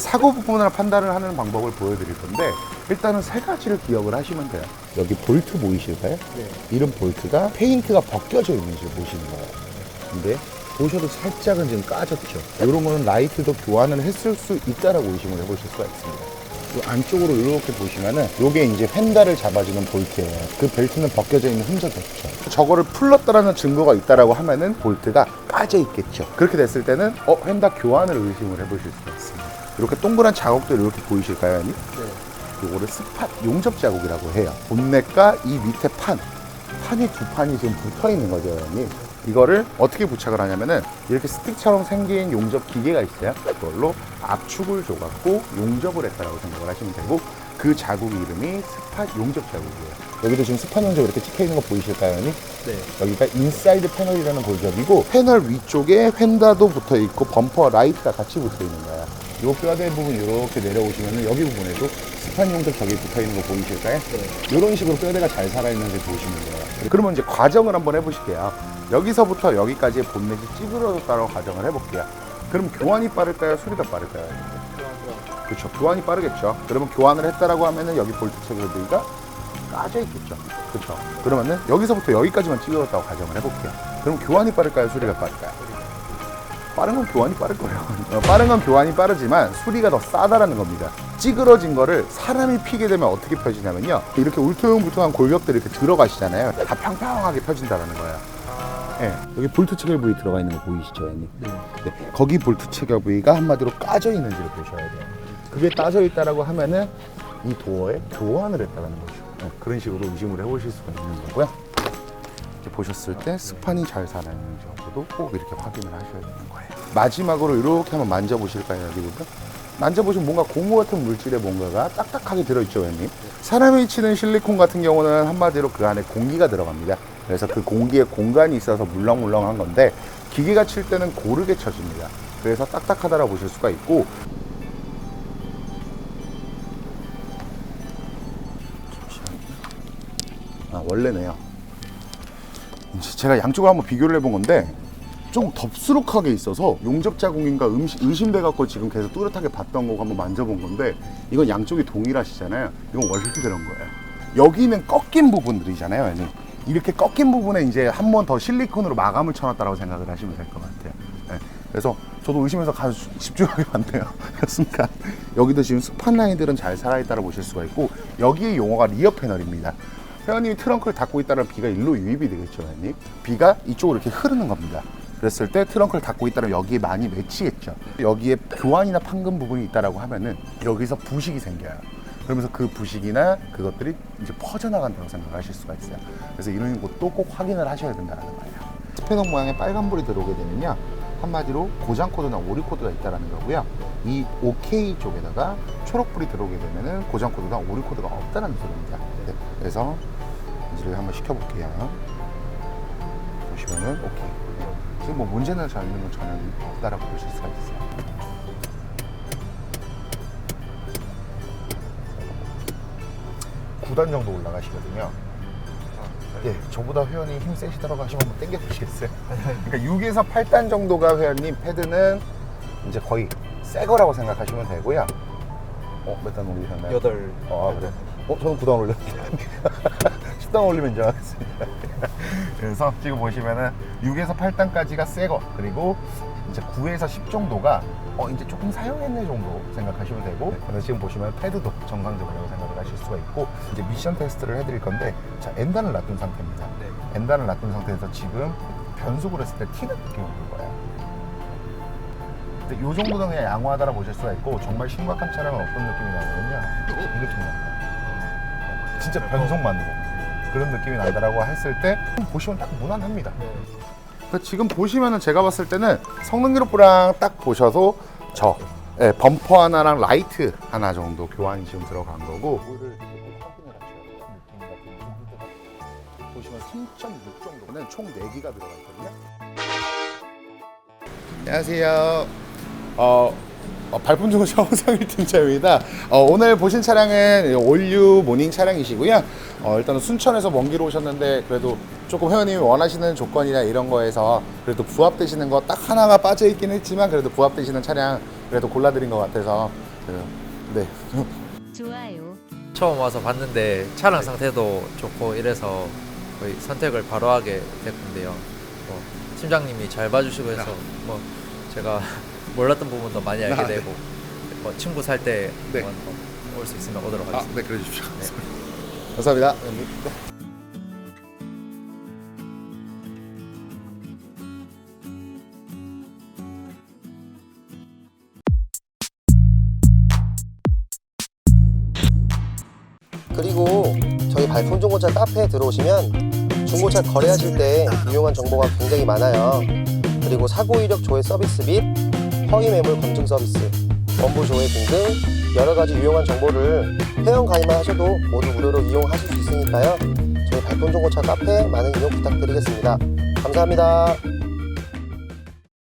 사고 부분을 판단을 하는 방법을 보여드릴 건데 일단은 세 가지를 기억을 하시면 돼요. 여기 볼트 보이실까요? 네. 이런 볼트가 페인트가 벗겨져 있는지 보시는 거예요. 근데 보셔도 살짝은 지금 까졌죠. 이런 거는 라이트도 교환을 했을 수 있다라고 의심을 해보실 수가 있습니다. 이 안쪽으로 이렇게 보시면은 요게 이제 휀다를 잡아주는 볼트예요. 그 벨트는 벗겨져 있는 흔적이 없죠. 저거를 풀렀다라는 증거가 있다라고 하면은 볼트가 까져 있겠죠. 그렇게 됐을 때는 어 휀다 교환을 의심을 해보실 수가 있습니다. 이렇게 동그란 자국들 이렇게 보이실까요, 아니? 네. 요거를 스팟 용접 자국이라고 해요. 본넷과 이 밑에 판, 판이 두 판이 지금 붙어 있는 거죠, 형님. 이거를 어떻게 부착을 하냐면은 이렇게 스틱처럼 생긴 용접 기계가 있어요. 그걸로 압축을 줘갖고 용접을 했다라고 생각을 하시면 되고 그 자국 이름이 스팟 용접 자국이에요. 여기도 지금 스팟 용접 이렇게 찍혀 있는 거 보이실까요, 형님? 네. 여기가 인사이드 패널이라는 골격이고 패널 위쪽에 휀다도 붙어 있고 범퍼 라이트가 같이 붙어 있는 거야. 요 뼈대 부분 이렇게 내려오시면은 여기 부분에도 스판 용접 저기 붙어 있는 거 보이실까요? 네. 이런 식으로 뼈대가 잘 살아있는지 보시면 돼요. 그러면 이제 과정을 한번 해보실게요. 여기서부터 여기까지의 본넷이 찌그러졌다고 가정을 해볼게요. 그럼 교환이 빠를까요? 수리 가 빠를까요? 그렇죠. 교환이 빠르겠죠. 그러면 교환을 했다라고 하면은 여기 볼트 체결 부위가 까져 있겠죠. 그렇죠. 그러면은 여기서부터 여기까지만 찌그러졌다고 가정을 해볼게요. 그럼 교환이 빠를까요? 수리가 빠를까요? 빠른 건 교환이 빠를 거예요. 어, 빠른 건 교환이 빠르지만 수리가 더 싸다라는 겁니다. 찌그러진 거를 사람이 피게 되면 어떻게 펴지냐면요. 이렇게 울퉁불퉁한 골격들이 이렇게 들어가시잖아요. 다 평평하게 펴진다라는 거예요. 예. 여기 볼트 체결 부위 들어가 있는 거 보이시죠, 형님? 네. 네, 거기 볼트 체결 부위가 한마디로 까져 있는지를 보셔야 돼요. 그게 따져 있다라고 하면은 이 도어에 교환을 했다는 거죠. 네, 그런 식으로 의심을 해보실 수가 있는 거고요. 이렇게 보셨을 때 스판이 잘 살아있는지 정도도 꼭 이렇게 확인을 하셔야 되는 거예요. 마지막으로 이렇게 한번 만져보실까요, 여기 부분? 만져보시면 뭔가 고무 같은 물질의 뭔가가 딱딱하게 들어있죠, 형님? 사람이 치는 실리콘 같은 경우는 한마디로 그 안에 공기가 들어갑니다. 그래서 그 공기에 공간이 있어서 물렁물렁한 건데 기계가 칠 때는 고르게 쳐집니다. 그래서 딱딱하다라고 보실 수가 있고 아, 원래네요. 제가 양쪽을 한번 비교를 해본 건데 좀 덥수룩하게 있어서 용접 자국인가 의심돼 갖고 지금 계속 뚜렷하게 봤던 거고 한번 만져본 건데 이건 양쪽이 동일하시잖아요. 이건 원래 그런 거예요. 여기는 꺾인 부분들이잖아요. 이렇게 꺾인 부분에 이제 한 번 더 실리콘으로 마감을 쳐놨다라고 생각을 하시면 될 것 같아요. 네. 그래서 저도 의심해서 가서 집중하게 봤네요. 그렇습니까? 여기도 지금 스판 라인들은 잘 살아있다고 보실 수가 있고 여기의 용어가 리어 패널입니다. 회원님이 트렁크를 닫고 있다면 비가 일로 유입이 되겠죠, 회원님. 비가 이쪽으로 이렇게 흐르는 겁니다. 그랬을 때 트렁크를 닫고 있다면 여기에 많이 맺히겠죠. 여기에 교환이나 판금 부분이 있다라고 하면은 여기서 부식이 생겨요. 그러면서 그 부식이나 그것들이 이제 퍼져나간다고 생각하실 수가 있어요. 그래서 이런 것도 꼭 확인을 하셔야 된다는 거예요. 스페너 모양의 빨간불이 들어오게 되면요. 한마디로 고장 코드나 오리 코드가 있다는 거고요. 이 OK 쪽에다가 초록불이 들어오게 되면은 고장 코드나 오리 코드가 없다는 소리입니다. 네, 그래서 인지를 한번 시켜볼게요. 보시면은. 네. 지금 뭐 문제는 잘 있는 건 전혀 없다라고 보실 수가 있어요. 구단 정도 올라가시거든요. 예, 저보다 회원님 힘 세시더라고 하시면 한번 당겨보시겠어요? 그러니까 6에서 8단 정도가 회원님 패드는 이제 거의 새 거라고 생각하시면 되고요. 어, 몇 단 올리셨나요? 여덟. 아, 그래. 어, 저는 9단 올렸는데. 10단 올리면 인정하겠습니다. 그래서 지금 보시면은 6에서 8단까지가 새 거, 그리고 이제 9에서 10 정도가 어, 이제 조금 사용했네 정도 생각하시면 되고, 근데 지금 보시면 패드도 정상적이라고 생각을 하실 수가 있고, 이제 미션 테스트를 해드릴 건데, 자, 엔단을 놔둔 상태입니다. 네. 엔단을 놔둔 상태에서 지금 변속을 했을 때 튀는 느낌이 올 거예요. 근데 이 정도는 그냥 양호하다라 보실 수가 있고 정말 심각한 차량은 어떤 느낌이 나냐면요 이렇게 납니다 진짜 변속만으로 그런 느낌이 난다라고 했을 때 보시면 딱 무난합니다. 네. 그러니까 지금 보시면은 제가 봤을 때는 성능 기록부랑 딱 보셔도 저 예, 범퍼 하나랑 라이트 하나 정도 교환이 지금 들어간 거고. 같은 거. 보시면 3.6 정도는 총 4기가 들어가 있거든요. 안녕하세요. 어, 어, 발품 중고 정상 1팀차입니다. 어, 오늘 보신 차량은 올류 모닝 차량이시고요. 어, 일단은 순천에서 먼길 오셨는데 그래도 조금 회원님이 원하시는 조건이나 이런 거에서 그래도 부합되시는 거 딱 하나가 빠져 있긴 했지만 그래도 부합되시는 차량 그래도 골라드린 것 같아서 네. 좋아요. 처음 와서 봤는데 차량 상태도 좋고 이래서 거의 선택을 바로 하게 됐는데요. 뭐 팀장님이 잘 봐주시고 해서 뭐 제가 몰랐던 부분도 많이 알게 아, 네. 되고 뭐 친구 살 때 네. 올 수 있으면 오도록 하겠습니다. 네, 그래 주십시오. 네. 감사합니다. 그리고 저희 발품 중고차 카페에 들어오시면 중고차 거래하실 때 유용한 정보가 굉장히 많아요. 그리고 사고 이력 조회 서비스 및 허위 매물 검증 서비스, 원부 조회 등등 여러 가지 유용한 정보를 회원 가입만 하셔도 모두 무료로 이용하실 수 있으니까요. 저희 발품 중고차 카페 많은 이용 부탁드리겠습니다. 감사합니다.